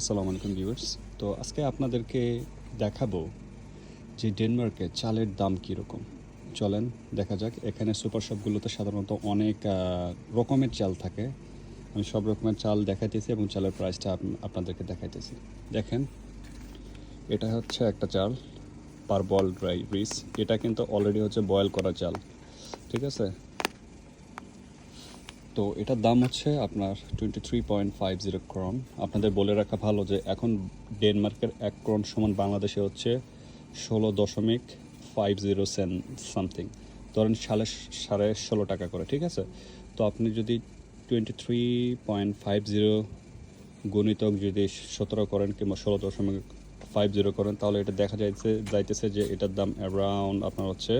আসসালামু আলাইকুম ভিউয়ার্স। তো আজকে আপনাদেরকে দেখাবো যে ডেনমার্কে চালের দাম কীরকম। চলেন, দেখা যাক। এখানে সুপার শপগুলোতে সাধারণত অনেক রকমের চাল থাকে। আমি সব রকমের চাল দেখাইতেছি এবং চালের প্রাইসটা আপনাদেরকে দেখাইতেছি। দেখেন, এটা হচ্ছে একটা চাল পার বল ড্রাই রিস। এটা কিন্তু অলরেডি হচ্ছে বয়েল করা চাল। ঠিক আছে? তো এটার দাম হচ্ছে আপনার twenty three point five zero krone আপনাদের বলে রাখা ভালো যে এখন ডেনমার্কের এক ক্রন সমান বাংলাদেশে হচ্ছে ষোলো দশমিক ফাইভ জিরো সেন সামথিং ধরেন সাড়ে সাড়ে ষোলো টাকা করে, ঠিক আছে? তো আপনি যদি twenty three point five zero গণিতক যদি সতেরো করেন কিংবা ষোলো দশমিক ফাইভ জিরো করেন, তাহলে এটা দেখা যাইছে যাইতেছে যে এটার দাম অ্যারাউন্ড আপনার হচ্ছে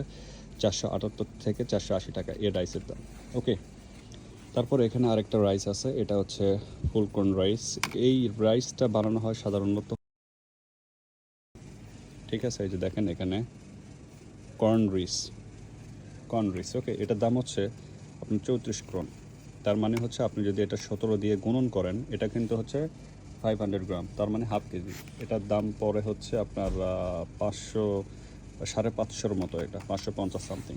চারশো আটাত্তর থেকে চারশো আশি টাকা, এ রাইসের দাম। ওকে তারপর এখানে আরেকটা রাইস আছে, এটা হচ্ছে ফুলকর্ন রাইস এই রাইসটা বানানো হয় সাধারণত ঠিক আছে, এই যে দেখেন এখানে কর্ন রিস কর্ন রিস ওকে এটার দাম হচ্ছে আপনার চৌত্রিশ ক্রন তার মানে হচ্ছে আপনি যদি এটা সতেরো দিয়ে গুণন করেন, এটা কিন্তু হচ্ছে ফাইভ হান্ড্রেড গ্রাম, তার মানে হাফ কেজি। এটার দাম পরে হচ্ছে আপনার পাঁচশো, সাড়ে পাঁচশোর মতো এটা, পাঁচশো পঞ্চাশ সামথিং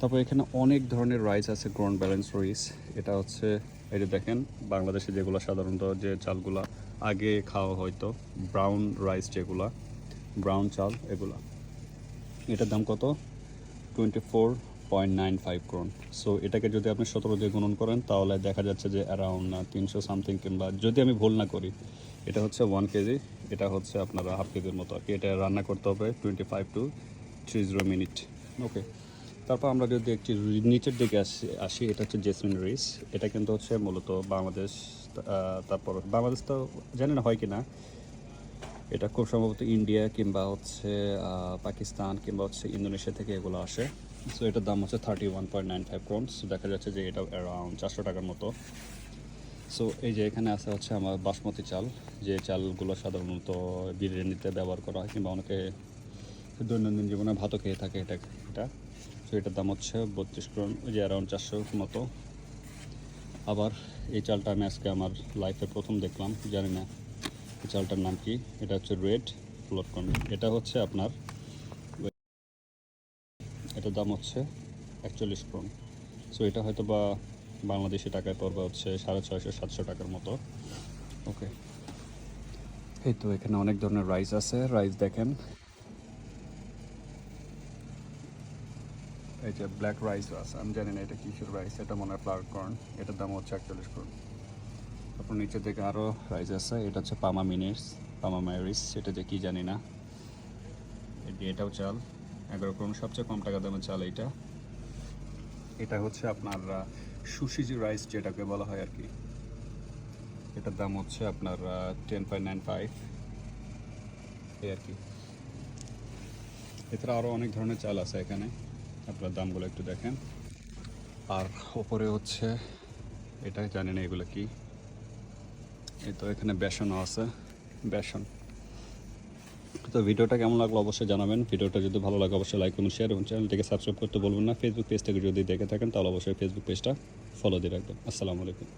তারপর এখানে অনেক ধরনের রাইস আছে গ্রাউন্ড ব্যালেন্স রাইস এটা হচ্ছে, এই যে দেখেন, বাংলাদেশে যেগুলো সাধারণত যে চালগুলা আগে খাওয়া হয়তো ব্রাউন রাইস যেগুলা ব্রাউন চাল এগুলা। এটার দাম কত? Twenty four point nine five krone so এটাকে যদি আপনি সতেরো দিয়ে গুণন করেন, তাহলে দেখা যাচ্ছে যে অ্যারাউন্ড তিনশো সামথিং কিংবা যদি আমি ভুল না করি, এটা হচ্ছে ওয়ান কেজি এটা হচ্ছে আপনার হাফ কেজির মতো। আর কি, এটা রান্না করতে হবে twenty five two three zero minute okay তারপর আমরা যদি একটি নিচের দিকে আসি আসি, এটা হচ্ছে জেসমিন রাইস এটা কিন্তু হচ্ছে মূলত বাংলাদেশ তারপর বাংলাদেশ তো জানি না হয় কি না এটা খুব সম্ভবত ইন্ডিয়া কিংবা হচ্ছে পাকিস্তান কিংবা হচ্ছে ইন্দোনেশিয়া থেকে এগুলো আসে। সো এটার দাম হচ্ছে thirty one point nine five krones দেখা যাচ্ছে যে এটা অ্যারাউন্ড চারশো টাকার মতো। সো এই যে এখানে আছে হচ্ছে আমার বাসমতি চাল। যে চালগুলো সাধারণত বিরিয়ানিতে ব্যবহার করা হয় কিংবা অনেকে দৈনন্দিন জীবনে ভাতও খেয়ে থাকে এটা এটা। সো এটার দাম হচ্ছে বত্রিশ ক্রোন, ওই যে অ্যারাউন্ড চারশোর মতো। আবার এই চালটা আমি আজকে আমার লাইফে প্রথম দেখলাম, জানি না এই চালটার নাম কি। এটা হচ্ছে রেড ফ্লোটকন এটা হচ্ছে আপনার, এটার দাম হচ্ছে একচল্লিশ ক্রোন। সো এটা হয়তো বা বাংলাদেশি টাকায় পড়বে হচ্ছে সাড়ে ছয়শো, সাতশো টাকার মতো। ওকে এই তো, এখানে অনেক ধরনের রাইস আছে। রাইস দেখেন এই যে ব্ল্যাক রাইস আছে, আমি জানি না এটা কিসের রাইস এটা মনে হয় ফ্লাওয়ার কর্ন এটার দাম হচ্ছে একচল্লিশ ক্রোন তারপর নিচের দিকে আরও রাইস আছে, এটা হচ্ছে পামা মিনিটস, পামা মাইরিস সেটা যে কী জানি না। এটি এটাও চাল, এগারো ক্রোন সবচেয়ে কম টাকা দামের চাল এইটা। এটা হচ্ছে আপনার সুশিজি রাইস যেটাকে বলা হয় আর কি। এটার দাম হচ্ছে আপনার টেন পয়েন্ট নাইন ফাইভ এই আর কি। এছাড়া আরও অনেক ধরনের চাল আছে এখানে। আপনার দামগুলো একটু দেখেন। আর ওপরে হচ্ছে, এটাই জানি না এগুলো কি? এই তো এখানে বেসনও আছে, বেসন। তো ভিডিওটা কেমন লাগল অবশ্যই জানাবেন। ভিডিওটা যদি ভালো লাগে অবশ্যই লাইক করুন শেয়ার এবং চ্যানেলটিকে সাবস্ক্রাইব করতে বলবেন না। ফেসবুক পেজ থেকে যদি দেখে থাকেন, তাহলে অবশ্যই ফেসবুক পেজটা ফলো দিয়ে রাখবেন। আসসালামু আলাইকুম।